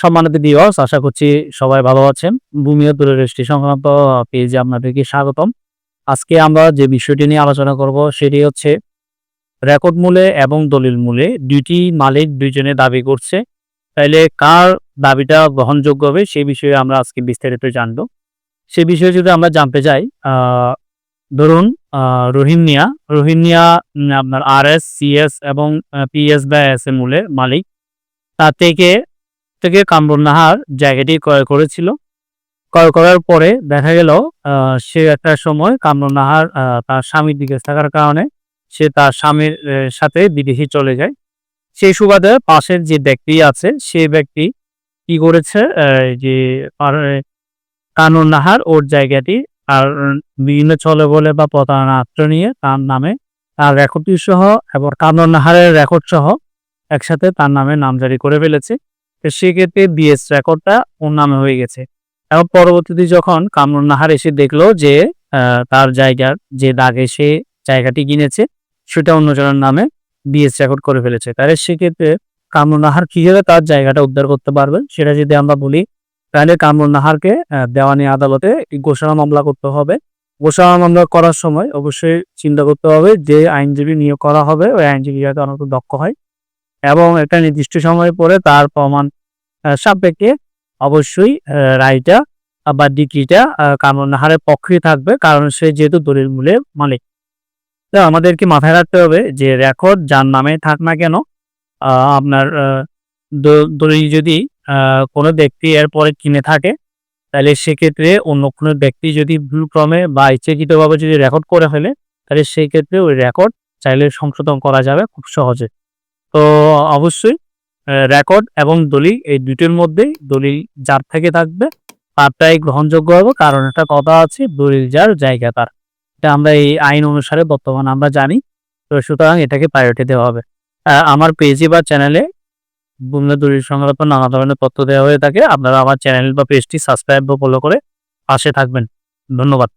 সম্মানিত ভিউয়ার্স আশা করছি সবাই ভালো আছেন। ভূমি ও দূরদৃষ্টি সংক্রান্ত পেজে আপনাদেরকে স্বাগতম। আজকে আমরা যে বিষয়টি নিয়ে আলোচনা করব, সেটি হচ্ছে রেকর্ড মূলে এবং দলিল মূলে দুইটি মালিক দুইজনে দাবি করছে। তাইলে কার দাবিটা গ্রহণযোগ্য হবে, সেই বিষয়ে আমরা আজকে বিস্তারিত জানব। সে বিষয়ে যদি আমরা জানতে চাই ধরুন রোহিঙ্গিয়া রোহিঙ্গিয়া আপনার আর এস সিএস এবং পিএস বা এস এ মূলের মালিক। তার থেকে থেকে কামরুন নাহার জায়গাটি ক্রয় করেছিল। ক্রয় করার পরে দেখা গেল সে একটা সময় কামরুন নাহার তার স্বামীর দিকে থাকার কারণে সে তার স্বামীর সাথে বিদেশে চলে যায়। সেই সুবাদে পাশের যে ব্যক্তি আছে সেই ব্যক্তি কি করেছে যে কানুন নাহার ওর জায়গাটি আর বিভিন্ন চলে বলে বা প্রতারণা আশ্রয় নিয়ে তার নামে তার রেকর্ডটি সহ এবং কানুন নাহারের রেকর্ড সহ একসাথে তার নামে নামজারি করে ফেলেছে। তো সেক্ষেত্রে বিএস রেকর্ডটা ওর নামে হয়ে গেছে। এবং পরবর্তীতে যখন কামরুন নাহার এসে দেখল যে তার জায়গার যে দাগে সে জায়গাটি কিনেছে, সেটা অন্যজনের নামে বিএস রেকর্ড করে ফেলেছে। তাহলে সেক্ষেত্রে কামরুন নাহার কীভাবে তার জায়গাটা উদ্ধার করতে পারবে সেটা যদি আমরা বলি, তাহলে কামরুন নাহারকে দেওয়ানি আদালতে ঘোষণা মামলা করতে হবে। ঘোষণা মামলা করার সময় অবশ্যই চিন্তা করতে হবে যে আইনজীবী নিয়োগ করা হবে। ওই আইনজীবী যাতে অনেক দক্ষ হয়। এবং একটা নির্দিষ্ট সময় পরে তার প্রমাণ সাপেক্ষে অবশ্যই রায়টা বা ডিগ্রিটা কামরুন নাহারের পক্ষে থাকবে, কারণ সে যেহেতু দলিল মূলের মালিক। তো আমাদেরকে মাথায় রাখতে হবে যে রেকর্ড যার নামে থাক না কেন আপনার দলিল যদি কোনো ব্যক্তি এরপরে কিনে থাকে, তাহলে সেক্ষেত্রে অন্য কোনো ব্যক্তি যদি ভুলক্রমে বা ইচ্ছাকৃতভাবে যদি রেকর্ড করে ফেলে, তাহলে সেই ক্ষেত্রে ওই রেকর্ড চাইলে সংশোধন করা যাবে খুব সহজে। তো অবশ্যই রেকর্ড এবং দলিল এই দুটোর মধ্যেই দলিল যার থেকে থাকবে তারটাই গ্রহণযোগ্য হবে, কারণ একটা কথা আছে, দলিল যার জায়গা তার। এটা আমরা এই আইন অনুসারে বর্তমানে আমরা জানি, তো সুতরাং এটাকে প্রায়োরিটি দেওয়া হবে। আমার পেজে বা চ্যানেলে বুমলা দলিল সংক্রান্ত নানা ধরনের তথ্য দেওয়া হয়ে থাকে, আপনারা আমার চ্যানেল বা পেজটি সাবস্ক্রাইব বা ফলো করে পাশে থাকবেন। ধন্যবাদ।